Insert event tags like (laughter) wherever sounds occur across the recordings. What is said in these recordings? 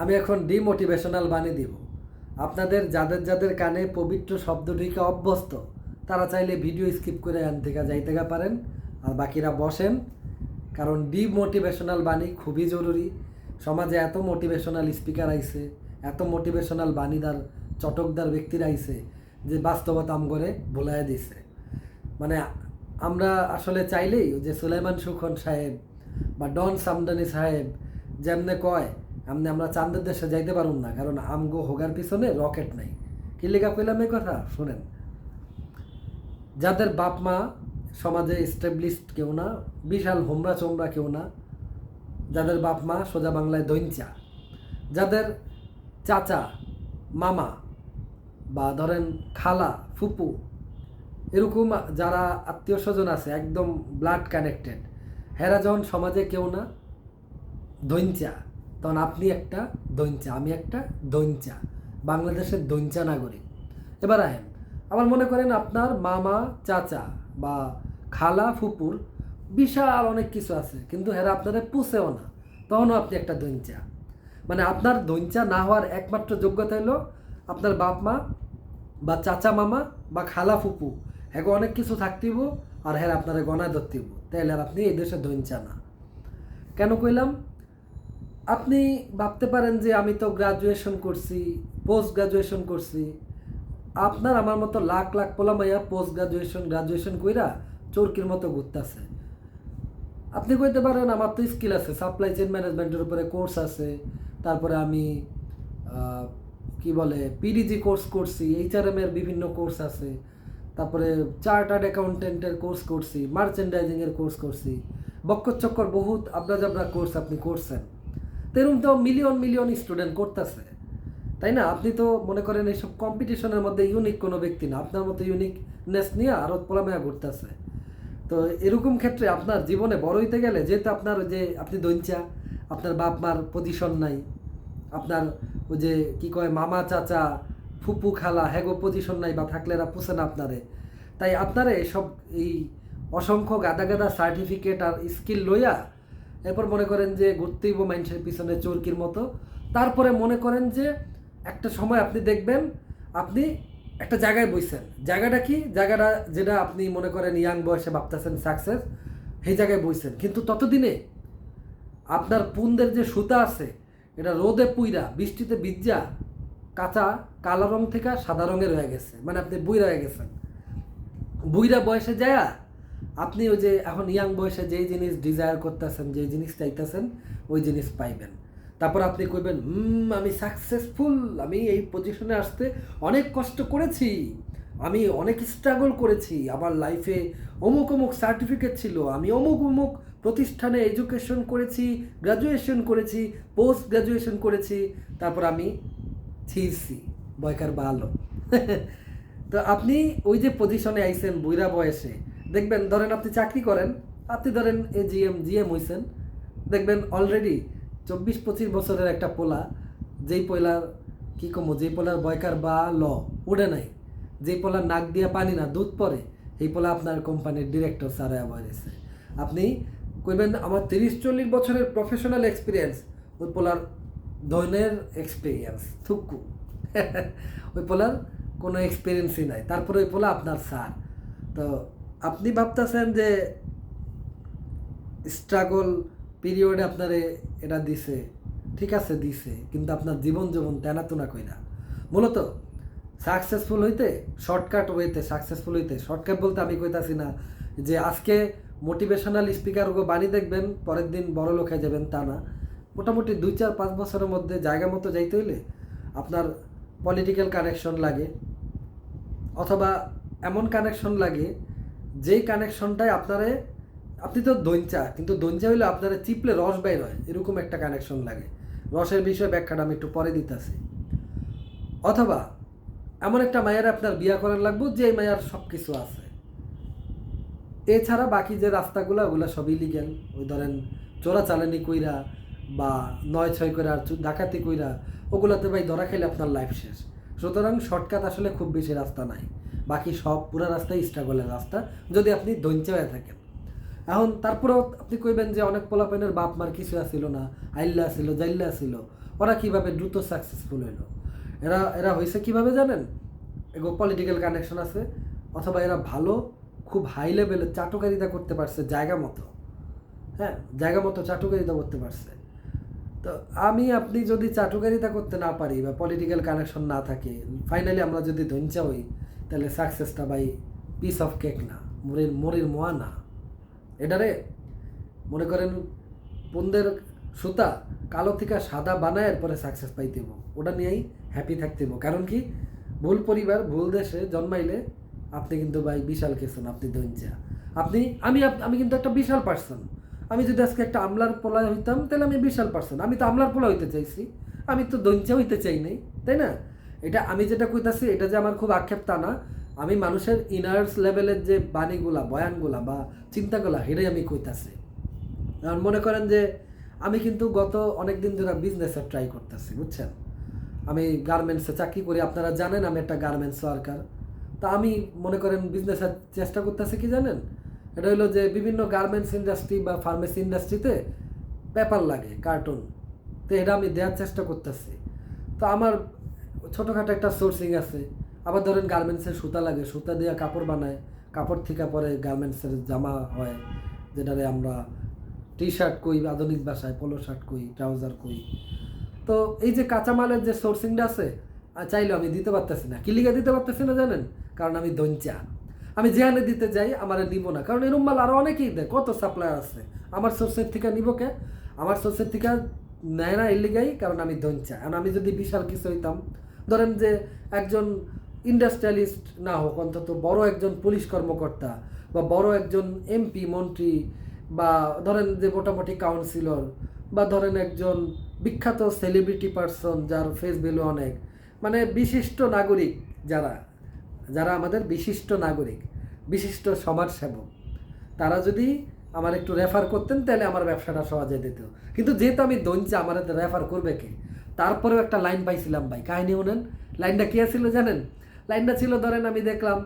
আমি এখন ডিমোটিভেশনাল বানিয়ে দিব। আপনাদের যাদের যাদের কানে পবিত্র শব্দ ঢুকে অভ্যস্ত, তারা চাইলে ভিডিও স্কিপ করে আন থেকে যাইতে পারেন। আর বাকিরা বসেন, কারণ ডিমোটিভেশনাল বাণী খুবই জরুরি। সমাজে এত মোটিভেশনাল স্পিকার আইছে, এত মোটিভেশনাল বাণীদার, চটকদার ব্যক্তিরা আইছে, যে বাস্তবতা করে ভুলাই দিছে। মানে আমরা আসলে চাইলেই যে সুলাইমান সুখন সাহেব বা ডন সামদানি সাহেব যেমনে কয় এমনি আমরা চাঁদের দেশে যাইতে পারুম না, কারণ আমগো হোগার পিছনে রকেট নাই। কি লেখা কইলাম এই কথা? শুনেন। যাদের বাপ মা সমাজে স্টেবলিশড কেউ না, বিশাল হোমরা চোমরা কেউ না, যাদের বাপ মা সোজা বাংলায় দৈনচা, যাদের চাচা, মামা বা ধরেন খালা, ফুপু, এরকম যারা আত্মীয় স্বজন আছে, একদম ব্লাড কানেক্টেড হেরা যখন সমাজে কেউ না দৈঞ্চা তখন আপনি একটা দৈঞ্চা আমি একটা দৈঞ্চা বাংলাদেশের দৈঞ্চা নাগরিক। এবার আহেন আবার মনে করেন আপনার মামা, চাচা বা খালা, ফুপুর বিশাল অনেক কিছু আছে, কিন্তু হেরা আপনারা পুষেও না। তখনও আপনি একটা দৈঞ্চা মানে আপনার দৈঞ্চা না হওয়ার একমাত্র যোগ্যতা হলো আপনার বাপ মা বা চাচা মামা বা খালা, ফুপু। হ্যাঁ অনেক কিছু থাকতিব আর হ্যাঁ আপনারা গনায় ধরতিব তাইলে আর আপনি এই দেশে দৈঞ্চা না। কেন কইলাম? আপনি ভাবতে পারেন যে আমি তো গ্রাজুয়েশন করছি পোস্ট গ্রাজুয়েশন করছি। আপনার আমার মতো লাখ লাখ পোলা মাইয়া পোস্ট গ্রাজুয়েশন গ্রাজুয়েশন কইরা চরকির মতো ঘুরতেছে। আপনি কইতে পারেন আমার তো স্কিল আছে সাপ্লাই চেইন ম্যানেজমেন্টের উপরে কোর্স আছে, তারপরে আমি কি বলে পিডিজি কোর্স করছি এইচআরএম এর বিভিন্ন কোর্স আছে, তারপরে চার্টার্ড অ্যাকাউন্টেন্টের কোর্স করছি মার্চেন্ডাইজিং এর কোর্স করছি। বক্কর চক্কর বহুত আবরা জাবরা কোর্স আপনি করছেন। তেরুম তো মিলিয়ন মিলিয়ন স্টুডেন্ট করতেছে। তাই না? আপনি তো মনে করেন এইসব কম্পিটিশনের মধ্যে ইউনিক কোনো ব্যক্তি না। আপনার মতো ইউনিকনেস নিয়ে আরও পোলামেয়া ঘুরতেছে। তো এরকম ক্ষেত্রে আপনার জীবনে বড় হইতে গেলে যেহেতু আপনার যে আপনি দৈঞ্চা আপনার বাপ মার পজিশন নাই, আপনার ওই যে কি কয়, মামা, চাচা, ফুপু, খালা, হ্যাগো পজিশন নাই বা থাকলে এরা পুষে না আপনারে। তাই আপনারে সব এই অসংখ্য গাদা গাদা সার্টিফিকেট আর স্কিল লইয়া এরপর মনে করেন যে ঘুরতেইব মানুষের পিছনে চরকির মতো। তারপরে মনে করেন যে একটা সময় আপনি দেখবেন, আপনি একটা জায়গায় বইছেন। জায়গাটা কি? জায়গাটা যেটা আপনি মনে করেন ইয়াং বয়সে ভাবতেছেন সাকসেস সেই জায়গায় বইছেন। কিন্তু ততদিনে আপনার পুন্দের যে সুতা আছে, এটা রোদে পুইরা, বৃষ্টিতে বিজ্জা কাঁচা, কালো রং থেকে সাদা রঙের হয়ে গেছে। মানে আপনি বুইরা হয়ে গেছেন। বুইরা বয়সে যায় আপনি ওই যে এখন ইয়াং বয়সে যেই জিনিস ডিজায়ার করতেছেন, যেই জিনিস চাইতেছেন, ওই জিনিস পাইবেন। তারপর আপনি কইবেন হুম আমি সাকসেসফুল আমি এই পজিশনে আসতে অনেক কষ্ট করেছি, আমি অনেক স্ট্রাগল করেছি, আমার লাইফে অমুক অমুক সার্টিফিকেট ছিল, আমি অমুক অমুক প্রতিষ্ঠানে এডুকেশন করেছি গ্রাজুয়েশন করেছি পোস্ট গ্রাজুয়েশন করেছি, তারপর আমি ছিঁড়ছি, বয়কার ভালো (laughs) তো আপনি ওই যে পজিশনে আইছেন বুইরা বয়সে দেখবেন, ধরেন আপনি চাকরি করেন, আপনি ধরেন এ জিএম জিএম হইছেন, দেখবেন অলরেডি চব্বিশ পঁচিশ বছরের একটা পোলা, যেই পোলার কি কমো, যেই পোলার বয়কার বা ল, উড়ে নাই, যেই পোলার নাক দিয়া পানি না, দুধ পরে, এই পোলা আপনার কোম্পানির ডিরেক্টর স্যার হয়েছে আপনি কইবেন, আমার তিরিশ চল্লিশ বছরের প্রফেশনাল এক্সপিরিয়েন্স ওই পোলার ধনের এক্সপিরিয়েন্স থুকু। (laughs) ওই পোলার কোনো এক্সপিরিয়েন্সই নাই। তারপরে ওই পোলা আপনার স্যার তো আপনি ভাবতেছেন যে স্ট্রাগল পিরিয়ডে আপনারে এটা দিছে, ঠিক আছে দিছে, কিন্তু আপনার জীবন জীবন কই না মূলত সাকসেসফুল হইতে শর্টকাট ওয়েতে সাকসেসফুল হইতে শর্টকাট বলতে আমি কইতাছি না যে আজকে মোটিভেশনাল স্পিকার বাণী দেখবেন, পরের দিন বড় লোক হয়ে যাবেন তা না। মোটামুটি দুই চার পাঁচ বছরের মধ্যে জায়গা মতো যাইতে হইলে আপনার পলিটিক্যাল কানেকশন লাগে, অথবা এমন কানেকশন লাগে যেই কানেকশনটায় আপনারে, আপনি তো দৈঞ্চা কিন্তু দৈঞ্চা হইলে আপনারা চিপলে রস বের হয়, এরকম একটা কানেকশন লাগে। রসের বিষয়ে ব্যাখ্যাটা আমি একটু পরে দিতেছি। অথবা, এমন একটা মায়ের আপনার বিয়া করার লাগবো, যে এই মায়ের সব কিছু আছে। এছাড়া বাকি যে রাস্তাগুলো, ওগুলো সব ইলিগেল ওই ধরেন, চোরাচালানি কইরা, বা নয় ছয় করে আর ডাকাতি কইরা, ওগুলোতে ভাই ধরা খেলে আপনার লাইফ শেষ। সুতরাং শর্টকাট আসলে খুব বেশি রাস্তা নাই। বাকি সব পুরো রাস্তাই স্ট্রাগলের রাস্তা, যদি আপনি দৈঞ্চা হয়ে থাকেন। এখন তারপরেও আপনি কইবেন যে অনেক পোলাপেনের বাপ মার কিছু আসিল না, আইল্লা আসিল, জাইল্লা আসিল, ওরা কীভাবে দ্রুত সাকসেসফুল হইল? এরা এরা হয়েছে কীভাবে জানেন? এগো পলিটিক্যাল কানেকশন আছে, অথবা এরা ভালো, খুব হাই লেভেলে চাটুকারিতা করতে পারছে জায়গা মতো। হ্যাঁ জায়গা মতো চাটুকারিতা করতে পারছে। তো আমি, আপনি যদি চাটুকারিতা করতে না পারি বা পলিটিক্যাল কানেকশন না থাকে ফাইনালি আমরা যদি ধৈর্যা হই তাহলে সাকসেসটা বাই পিস অফ কেক না, মুড়ির মুড়ির মোয়া না। এটারে মনে করেন পুন্দের সুতা কালো থেকে সাদা বানায় পরে সাকসেস পাইতেব ওটা নিয়েই হ্যাপি থাকতেব কারণ কি? ভুল পরিবার, ভুল দেশে জন্মাইলে আপনি কিন্তু ভাই বিশাল কিছু না, আপনি দৈঞ্চা আপনি, আমি আমি কিন্তু একটা বিশাল পার্সন আমি যদি আজকে একটা আমলার পোলা হইতাম, তাহলে আমি বিশাল পার্সন আমি তো আমলার পোলা হইতে চাইছি। আমি তো দৈঞ্চা হইতে চাই নাই, তাই না? এটা আমি যেটা কইতাছি, এটা যে আমার খুব আক্ষেপ তা না। আমি মানুষের ইনার্স লেভেলের যে বাণীগুলা, বয়ানগুলা বা চিন্তাগুলা, সেটাই আমি কইতাছি। আর মনে করেন যে, আমি কিন্তু গত অনেক দিন ধরে বিজনেসে ট্রাই করতেছি, বুঝছেন? আমি গার্মেন্টসে চাকরি করি, আপনারা জানেন আমি একটা গার্মেন্টস ওয়ার্কার তা আমি মনে করেন বিজনেসের চেষ্টা করতেছি কি জানেন? এটা হলো যে বিভিন্ন গার্মেন্টস ইন্ডাস্ট্রি বা ফার্মেসি ইন্ডাস্ট্রিতে পেপার লাগে কার্টুন তো এটা আমি দেওয়ার চেষ্টা করতেছি। তো আমার ছোটোখাটো একটা সোর্সিং আছে। আবার ধরেন গার্মেন্টসের সুতা লাগে, সুতা দিয়ে কাপড় বানায়, কাপড় থেকে পরে গার্মেন্টসের জামা হয়, যেটারে আমরা টি শার্ট কই, আধুনিক ভাষায় পোলো শার্ট কই ট্রাউজার কই। তো এই যে কাঁচামালের যে সোর্সিংটা আছে চাইলেও আমি দিতে পারতেছি না। কিলিগা দিতে পারতেছি না জানেন? কারণ আমি দঞ্চা আমি যেখানে দিতে যাই, আমার নিব না। কারণ এরম মাল আরও অনেকেই দেয়, কত সাপ্লায়ার আছে? আমার সোর্সের থেকে নিব কে? আমার সোর্সের থেকে নেয় না এলিগাই কারণ আমি দঞ্চা আর আমি যদি বিশাল কিছু হইতাম ধরেন যে একজন ইন্ডাস্ট্রিয়ালিস্ট না হোক, অন্তত বড় একজন পুলিশ কর্মকর্তা বা বড় একজন এমপি মন্ত্রী বা ধরেন যে মোটামুটি কাউন্সিলর বা ধরেন একজন বিখ্যাত সেলিব্রিটি পার্সন যার ফেস ভ্যালু অনেক মানে বিশিষ্ট নাগরিক যারা যারা আমাদের বিশিষ্ট নাগরিক, বিশিষ্ট সমাজসেবক, তারা যদি আমার একটু রেফার করতেন তাহলে আমার ব্যবসাটা সহজে দিত। কিন্তু যেহেতু আমি দঞ্চা আমার রেফার করবে কে? তারপরেও একটা লাইন পাইছিলাম ভাই, কাহিনী উনেন লাইনটা কে ছিল জানেন? লাইনটা ছিল ধরেন আমি দেখলাম,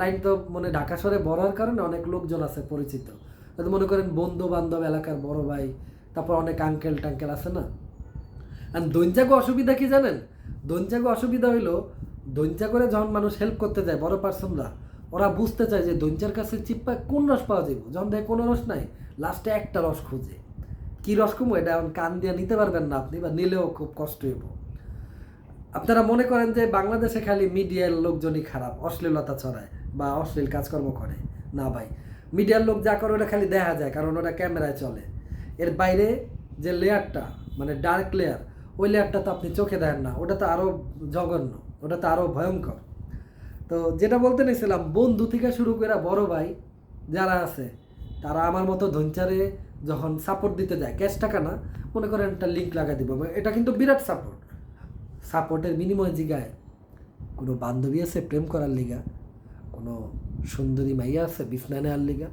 লাইন তো মানে ঢাকা শহরে বড়ার কারণে অনেক লোকজন আছে পরিচিত। মনে করেন বন্ধু বান্ধব এলাকার বড় ভাই, তারপর অনেক আঙ্কেল টাঙ্কেল আছে না? আর দঞ্চাগো অসুবিধা কি জানেন? দঞ্চাগো অসুবিধা হইল দঞ্চা করে যখন মানুষ হেল্প করতে যায়, বড় পার্সনরা ওরা বুঝতে চায় যে দঞ্চার কাছে চিপ্পা কোন রস পাওয়া যাবে যখন দেখে কোনো রস নাই লাস্টে একটা রস খুঁজে। কি রস এটা এখন কান দিয়ে নিতে পারবেন না আপনি বা নিলেও খুব কষ্ট হইব। আপনারা মনে করেন যে বাংলাদেশে খালি মিডিয়ার লোকজনই খারাপ, অশ্লীলতা ছড়ায় বা অশ্লীল কাজকর্ম করে। না ভাই, মিডিয়ার লোক যা করে ওটা খালি দেখা যায়, কারণ ওটা ক্যামেরায় চলে। এর বাইরে যে লেয়ারটা মানে ডার্ক লেয়ার, ওই লেয়ারটা তো আপনি চোখে দেখেন না, ওটা তো আরও জঘন্য, ওটা তো আরও ভয়ঙ্কর। তো যেটা বলতে নিয়েছিলাম বন্ধু থেকে শুরু করে বড় ভাই যারা আছে, তারা আমার মতো ধনচারে যখন সাপোর্ট দিতে যায় ক্যাশ টাকা না, মনে করেন একটা লিঙ্ক লাগাই দিব এটা কিন্তু বিরাট সাপোর্ট সাপোর্টের বিনিময় জিগায়, কোনো বান্ধবী আছে প্রেম করার লিগা, কোনো সুন্দরী মাইয়া আছে বিছনা নেওয়ার লিগা।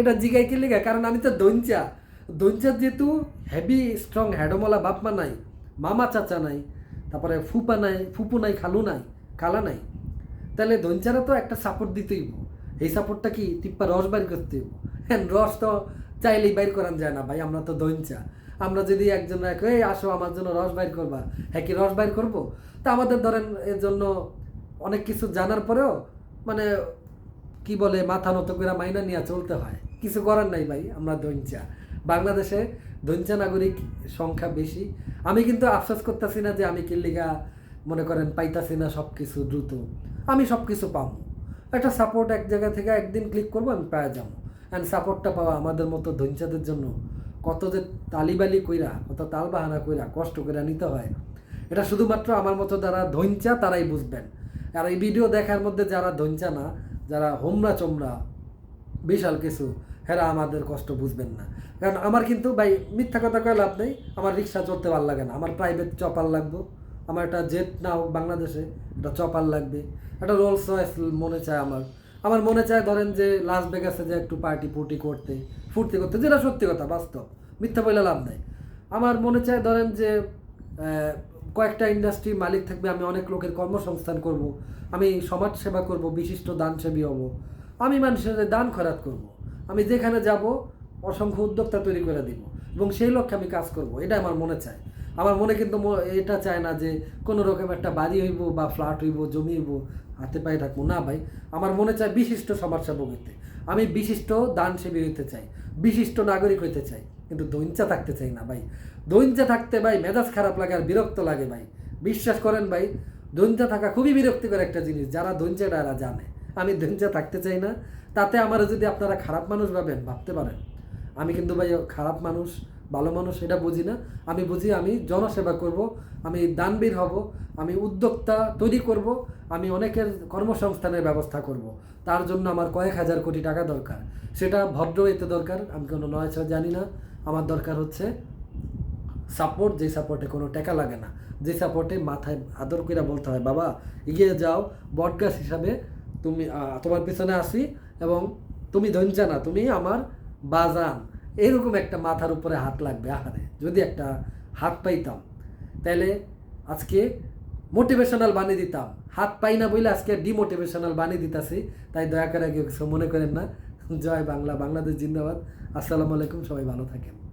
এটা জিগাই কি লিগা? কারণ আমি তো দঞ্চা দঞ্চার যেহেতু হেভি স্ট্রং হ্যাডমলা বাপমা নাই, মামা চাচা নাই, তারপরে ফুপা নাই, ফুপু নাই, খালু নাই কালা নাই। তাহলে দঞ্চারা তো একটা সাপোর্ট দিতেই এই সাপোর্টটা কি টিপ্পা রস বাইর করতে হ্যাঁ রস তো চাইলেই বাইর করান যায় না, ভাই, আমরা তো দঞ্চা আমরা যদি একজন এক, এই, আসো, আমার জন্য রস বাইর করবা। হ্যাঁ কি রস বাইর করব? তা আমাদের ধরেন এর জন্য অনেক কিছু জানার পরেও মানে কি বলে, মাথা নত করে মাইনা নিয়ে চলতে হয়। কিছু করার নাই, ভাই, আমরা দঞ্চা বাংলাদেশে দঞ্চা নাগরিক সংখ্যা বেশি। আমি কিন্তু আফসোস করতেছি না যে আমি কিল্লিগা মনে করেন, পাইতাছি না সব কিছু দ্রুত। আমি সব কিছু পাবো। একটা সাপোর্ট এক জায়গা থেকে একদিন ক্লিক করব, আমি পাওয়া যাব। অ্যান্ড সাপোর্টটা পাওয়া আমাদের মতো ধৈঞ্চাদের জন্য। কত যে তালিবালি কইরা, কত তাল বাহানা কইরা কষ্ট করে নিতে হয়। এটা শুধুমাত্র আমার মতো যারা ধৈঞ্চা তারাই বুঝবেন। আর এই ভিডিও দেখার মধ্যে যারা ধৈঞ্চা না, যারা হোমরা চোমরা, বিশাল কিছু, হেরা আমাদের কষ্ট বুঝবেন না। কারণ আমার কিন্তু ভাই, মিথ্যা কথা কয়ে লাভ নেই। আমার রিক্সা চলতে ভালো লাগে না। আমার প্রাইভেট চপার লাগবে। আমার একটা জেট না হোক বাংলাদেশে, একটা চপার লাগবে। একটা রোলস রয়েস মনে চায় আমার। আমার মনে চায় ধরেন যে লাস ভেগাসে যে একটু পার্টি ফুর্টি করতে, ফুর্তি করতে, যেটা সত্যি কথা, বাস্তব। মিথ্যা বলে লাভ নাই। আমার মনে চায় ধরেন যে কয়েকটা ইন্ডাস্ট্রি মালিক থাকবে, আমি অনেক লোকের কর্মসংস্থান করব, আমি সমাজ সেবা করব, বিশিষ্ট দানসেবী হব, আমি মানুষের দান খরাত করব, আমি যেখানে যাব, অসংখ্য উদ্যোক্তা তৈরি করে দিব, এবং সেই লক্ষ্যে আমি কাজ করব এটা আমার মনে চায়। আমার মনে কিন্তু এটা চায় না যে কোনো রকম একটা বাড়ি হইব বা ফ্ল্যাট হইব, জমি হইব হাতে পায়ে থাকব না ভাই, আমার মনে চায় বিশিষ্ট সমাজসেবক হইতে। আমি বিশিষ্ট দানসেবী হইতে চাই, বিশিষ্ট নাগরিক হইতে চাই, কিন্তু দৈঞ্চা থাকতে চাই না ভাই। দৈঞ্চা থাকতে ভাই মেজাজ খারাপ লাগে আর বিরক্ত লাগে ভাই। বিশ্বাস করেন ভাই দৈঞ্চা থাকা খুবই বিরক্তিকর একটা জিনিস, যারা দৈঞ্চাটা এরা জানে। আমি দৈঞ্চা থাকতে চাই না, তাতে আমার যদি আপনারা খারাপ মানুষ ভাবেন, ভাবতে পারেন। আমি কিন্তু ভাই খারাপ মানুষ, ভালো মানুষ, এটা বুঝি না। আমি বুঝি আমি জনসেবা করব আমি দানবীর হব, আমি উদ্যোক্তা তৈরি করব, আমি অনেকের কর্মসংস্থানের ব্যবস্থা করব। তার জন্য আমার কয়েক হাজার কোটি টাকা দরকার। সেটা ভদ্র এতে দরকার, আমি কোনো নয় জানি না। আমার দরকার হচ্ছে সাপোর্ট যে সাপোর্টে কোনো টাকা লাগে না। যে সাপোর্টে মাথায় আদর করে বলতে হয়, বাবা, এগিয়ে যাও। বটগাছ হিসাবে তুমি তোমার পিছনে আসি এবং তুমি ধৈর্য না, তুমি আমার বাজান। এরকম একটা মাথার উপরে হাত লাগবে আহারে। যদি একটা হাত পাইতাম। তাহলে আজকে মোটিভেশনাল বানিয়ে দিতাম। হাত পাই না বলে আজকে ডিমোটিভেশনাল বানিয়ে দিতাছি। তাই দয়া করে কেউ কিছু মনে করেন না। জয় বাংলা, বাংলাদেশ জিন্দাবাদ। আসসালামু আলাইকুম, সবাই ভালো থাকেন।